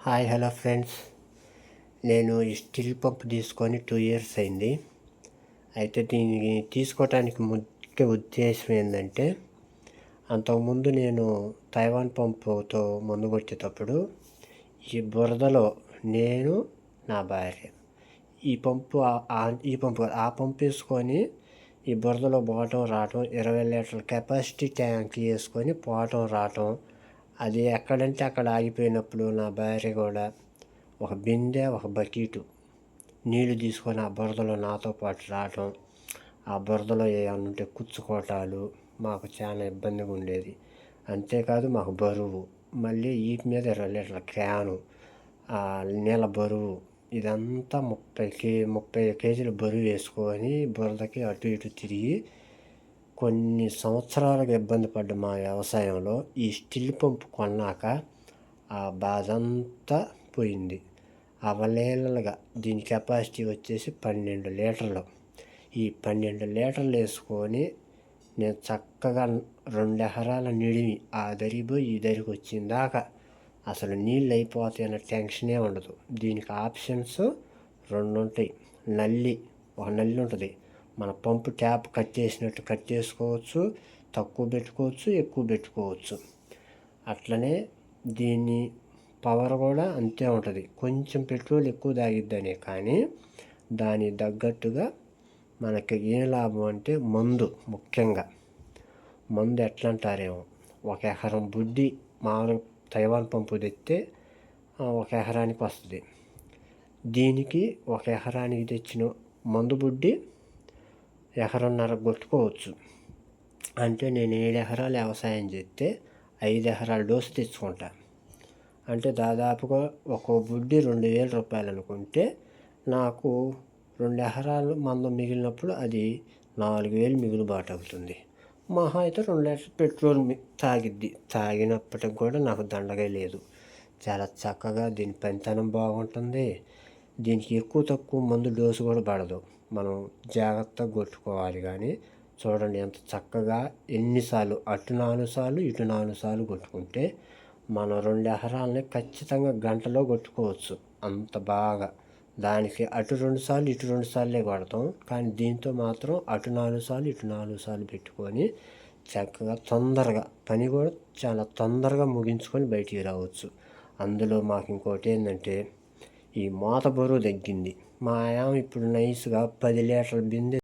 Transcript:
Hi hello friends. నేను ఈ steel pump తీసుకొని టూ ఇయర్స్ అయింది. అయితే దీన్ని తీసుకోవటానికి ముఖ్య ఉద్దేశం ఏంటంటే అంతకుముందు నేను తైవాన్ పంపుతో మందు కొట్టేటప్పుడు ఈ బురదలో నేను నా భార్య ఈ పంపు ఆ- ఈ పంపు ఆ పంపు వేసుకొని ఈ బురదలో పోవటం రావటం ఇరవై లీటర్ల కెపాసిటీ ట్యాంక్ వేసుకొని పోవటం రావటం అది ఎక్కడంటే అక్కడ ఆగిపోయినప్పుడు నా భార్య కూడా ఒక బిందె ఒక బకెటు నీళ్ళు తీసుకొని ఆ బురదలో నాతో పాటు రావటం. ఆ బురదలో ఏమన్నా ఉంటే కుచ్చుకోవటాలు. మాకు చాలా ఇబ్బందిగా ఉండేది. అంతేకాదు మాకు బరువు. మళ్ళీ వీటి మీద ఇరవై లీటర్ల క్యాను ఆ నీళ్ళ బరువు. ఇదంతా ముప్పై కే ముప్పై కేజీల బరువు వేసుకొని బురదకి అటు ఇటు తిరిగి కొన్ని సంవత్సరాలుగా ఇబ్బంది పడ్డ మా వ్యవసాయంలో ఈ స్టిల్ పంపు కొన్నాక ఆ బాధ అంతా పోయింది. అవలేలగా దీని కెపాసిటీ వచ్చేసి పన్నెండు లీటర్లు. ఈ పన్నెండు లీటర్లు వేసుకొని నేను చక్కగా రెండు ఎకరాల నిడివి ఆ దరిపోయి ఈ దరికి వచ్చిన దాకా అసలు నీళ్ళు అయిపోతాయి అన్న టెన్షనే ఉండదు. దీనికి ఆప్షన్స్ రెండు ఉంటాయి నల్లి ఒక నల్లి ఉంటుంది. మన పంపు ట్యాప్ కట్ చేసినట్టు కట్ చేసుకోవచ్చు తక్కువ పెట్టుకోవచ్చు ఎక్కువ పెట్టుకోవచ్చు. అట్లనే దీన్ని పవర్ కూడా అంతే ఉంటుంది. కొంచెం పెట్రోల్ ఎక్కువ తాగిద్దనే కానీ దాని తగ్గట్టుగా మనకి ఏం లాభం అంటే మందు ముఖ్యంగా. మందు ఎట్లా అంటారేమో ఒక ఎకరం బుడ్డి మామూలు తైవాన్ పంపు తెస్తే ఒక ఎకరానికి వస్తుంది. దీనికి ఒక ఎకరానికి తెచ్చిన మందు బుడ్డి ఎకరన్నర కొట్టుకోవచ్చు. అంటే నేను ఏడు ఎకరాలు వ్యవసాయం చేస్తే ఐదు ఎకరాల డోసు తెచ్చుకుంటా. అంటే దాదాపుగా ఒక బుడ్డి రెండు వేల రూపాయలు అనుకుంటే నాకు రెండు ఎకరాలు మందం మిగిలినప్పుడు అది నాలుగు వేలు మిగులుబాటు అవుతుంది. మహా అయితే రెండు లీటర్ పెట్రోల్ తాగిద్ది. తాగినప్పటికి కూడా నాకు దండగా లేదు. చాలా చక్కగా దీని పనితనం బాగుంటుంది. దీనికి ఎక్కువ తక్కువ మందు డోసు కూడా పడదు. మనం జాగ్రత్తగా కొట్టుకోవాలి కానీ చూడండి ఎంత చక్కగా ఎన్నిసార్లు అటు నాలుగు సార్లు ఇటు నాలుగు సార్లు కొట్టుకుంటే మనం రెండు ఎకరాలని ఖచ్చితంగా గంటలో కొట్టుకోవచ్చు. అంత బాగా. దానికి అటు రెండు సార్లు ఇటు రెండు సార్లే కొడతాం. కానీ దీంతో మాత్రం అటు నాలుగు సార్లు ఇటు నాలుగు సార్లు పెట్టుకొని చక్కగా తొందరగా పని కూడా చాలా తొందరగా ముగించుకొని బయటికి రావచ్చు. అందులో మాకు ఇంకోటి ఏంటంటే ఈ మూత బరువు తగ్గింది. మా ఆమె ఇప్పుడు నైస్గా పది లీటర్ల బిందె